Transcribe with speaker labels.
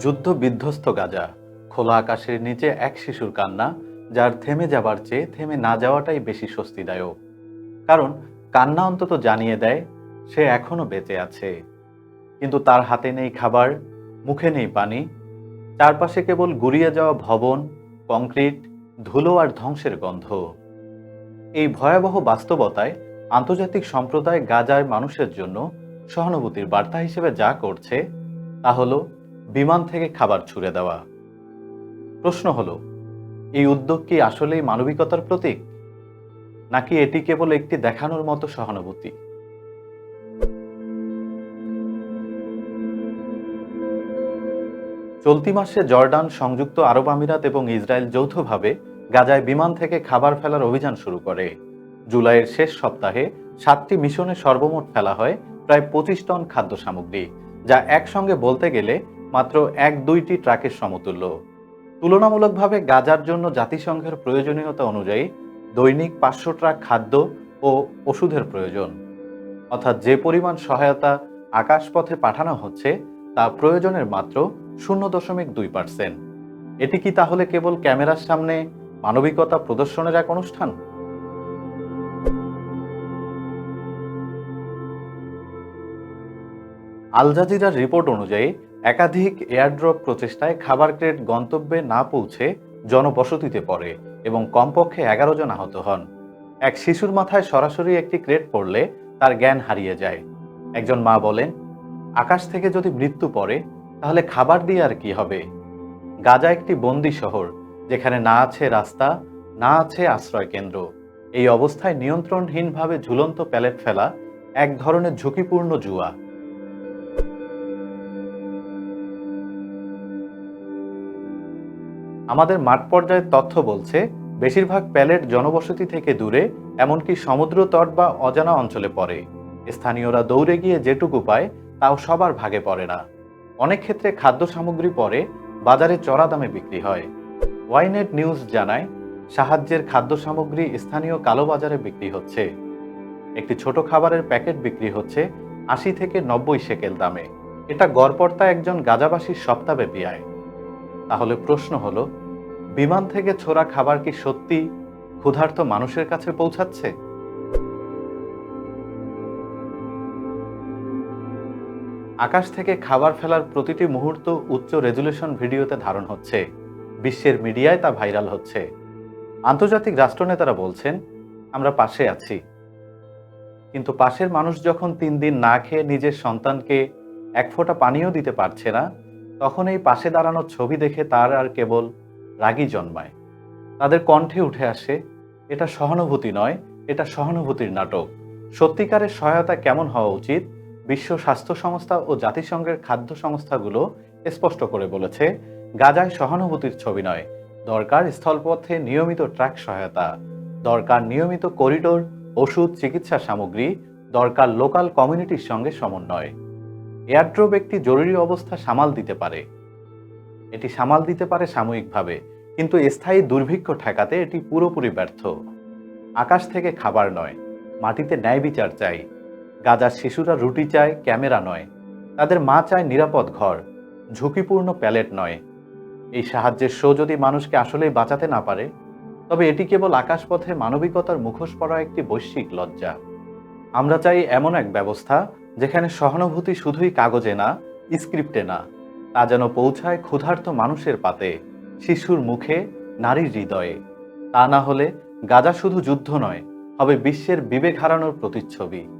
Speaker 1: যুদ্ধ বিধ্বস্ত গাজা। খোলা আকাশের নিচে এক শিশুর কান্না, যার থেমে যাবার চেয়ে থেমে না যাওয়াটাই বেশি স্বস্তিদায়ক। কারণ কান্না অন্তত জানিয়ে দেয়, সে এখনও বেঁচে আছে। কিন্তু তার হাতে নেই খাবার, মুখে নেই পানি, চারপাশে কেবল গুড়িয়ে যাওয়া ভবন, কংক্রিট, ধুলো আর ধ্বংসের গন্ধ। এই ভয়াবহ বাস্তবতায় আন্তর্জাতিক সম্প্রদায় গাজায় মানুষের জন্য সহানুভূতির বার্তা হিসেবে যা করছে, তা হলো বিমান থেকে খাবার ছুড়ে দেওয়া। প্রশ্ন হলো, এই উদ্যোগ কি আসলেই মানবিকতার প্রতীক? নাকি এটি কেবল একটি দেখানোর মতো সহানুভূতি? চলতি মাসে জর্ডান, সংযুক্ত আরব আমিরাত এবং ইসরায়েল যৌথভাবে গাজায় বিমান থেকে খাবার ফেলার অভিযান শুরু করে। জুলাইয়ের শেষ সপ্তাহে সাতটি মিশনে সর্বমোট ফেলা হয় প্রায় পঁচিশ টন খাদ্য সামগ্রী যা একসঙ্গে বলতে গেলে মাত্র এক দুইটি ট্রাকের সমতুল্য। তুলনামূলকভাবে গাজার জন্য জাতিসংঘের প্রয়োজনীয়তা অনুযায়ী দৈনিক পাঁচশো ট্রাক খাদ্য ও ওষুধের প্রয়োজন। অর্থাৎ যে পরিমাণ সহায়তা আকাশপথে পাঠানো হচ্ছে, তা প্রয়োজনের মাত্র শূন্য দশমিক দুই পার্সেন্ট। এটি কি তাহলে কেবল ক্যামেরার সামনে মানবিকতা প্রদর্শনের এক অনুষ্ঠান? আল জাজিরার রিপোর্ট অনুযায়ী একাধিক এয়ারড্রপ প্রচেষ্টায় খাবার ক্রেট গন্তব্যে না পৌঁছে জনবসতিতে পড়ে এবং কমপক্ষে এগারো জন আহত হন। এক শিশুর মাথায় সরাসরি একটি ক্রেট পড়লে তার জ্ঞান হারিয়ে যায়। একজন মা বলেন, আকাশ থেকে যদি মৃত্যু পড়ে, তাহলে খাবার দিয়ে আর কি হবে? গাজা একটি বন্দি শহর, যেখানে না আছে রাস্তা, না আছে আশ্রয় কেন্দ্র এই অবস্থায় নিয়ন্ত্রণহীনভাবে ঝুলন্ত প্যালেট ফেলা এক ধরনের ঝুঁকিপূর্ণ জুয়া। আমাদের মাঠ পর্যায়ের তথ্য বলছে, বেশিরভাগ প্যালেট জনবসতি থেকে দূরে, এমনকি সমুদ্র তট বা অজানা অঞ্চলে পড়ে। স্থানীয়রা দৌড়ে গিয়ে যেটুকু পায়, তাও সবার ভাগে পড়ে না। অনেক ক্ষেত্রে খাদ্য সামগ্রী পরে, বাজারে চড়া দামে বিক্রি হয়। ওয়াইনেট নিউজ জানায়, সাহায্যের খাদ্য সামগ্রী স্থানীয় কালো বাজারে বিক্রি হচ্ছে। একটি ছোট খাবারের প্যাকেট বিক্রি হচ্ছে আশি থেকে নব্বই সেকেল দামে। এটা গড়পড়তা একজন গাজাবাসীর সপ্তাহব্যাপী আয়। তাহলে প্রশ্ন হলো, বিমান থেকে ছোড়া খাবার কি সত্যি ক্ষুধার্ত মানুষের কাছে পৌঁছাচ্ছে? আকাশ থেকে খাবার ফেলার প্রতিটি মুহূর্ত উচ্চ রেজুলেশন ভিডিওতে ধারণ হচ্ছে। বিশ্বের মিডিয়ায় তা ভাইরাল হচ্ছে। আন্তর্জাতিক রাষ্ট্রনেতারা বলছেন, আমরা পাশে আছি। কিন্তু পাশের মানুষ যখন তিন দিন না খেয়ে নিজের সন্তানকে এক ফোঁটা পানিও দিতে পারছে না তখন এই পাশে দাঁড়ানোর ছবি দেখে তার আর কেবল রাগই জন্মায়। তাদের কণ্ঠে উঠে আসে, এটা সহানুভূতি নয়, এটা সহানুভূতির নাটক। সত্যিকারের সহায়তা কেমন হওয়া উচিত? বিশ্ব স্বাস্থ্য সংস্থা ও জাতিসংঘের খাদ্য সংস্থাগুলো স্পষ্ট করে বলেছে, গাজায় সহানুভূতির ছবি নয়, দরকার স্থলপথে নিয়মিত ট্রাক সহায়তা। দরকার নিয়মিত করিডোর, ওষুধ, চিকিৎসা সামগ্রী, দরকার লোকাল কমিউনিটির সঙ্গে সমন্বয়। এয়ারড্রপ একটি জরুরি অবস্থা সামাল দিতে পারে। এটি সামাল দিতে পারে সাময়িকভাবে, কিন্তু স্থায়ী দুর্ভিক্ষ ঠেকাতে এটি পুরোপুরি ব্যর্থ। আকাশ থেকে খাবার নয়, মাটিতে ন্যায় বিচার চাই। গাজার শিশুরা রুটি চায়, ক্যামেরা নয়। তাদের মা চায় নিরাপদ ঘর, ঝুঁকিপূর্ণ প্যালেট নয়। এই সাহায্যের শো যদি মানুষকে আসলেই বাঁচাতে না পারে, তবে এটি কেবল আকাশপথে মানবিকতার মুখোশ পড়া একটি বৈশ্বিক লজ্জা। আমরা চাই এমন এক ব্যবস্থা যেখানে সহানুভূতি শুধুই কাগজে না, স্ক্রিপ্টে না। তা যেন পৌঁছায় ক্ষুধার্ত মানুষের পাতে, শিশুর মুখে, নারীর হৃদয়ে। তা না হলে গাজা শুধু যুদ্ধ নয়, হবে বিশ্বের বিবেক হারানোর প্রতিচ্ছবি।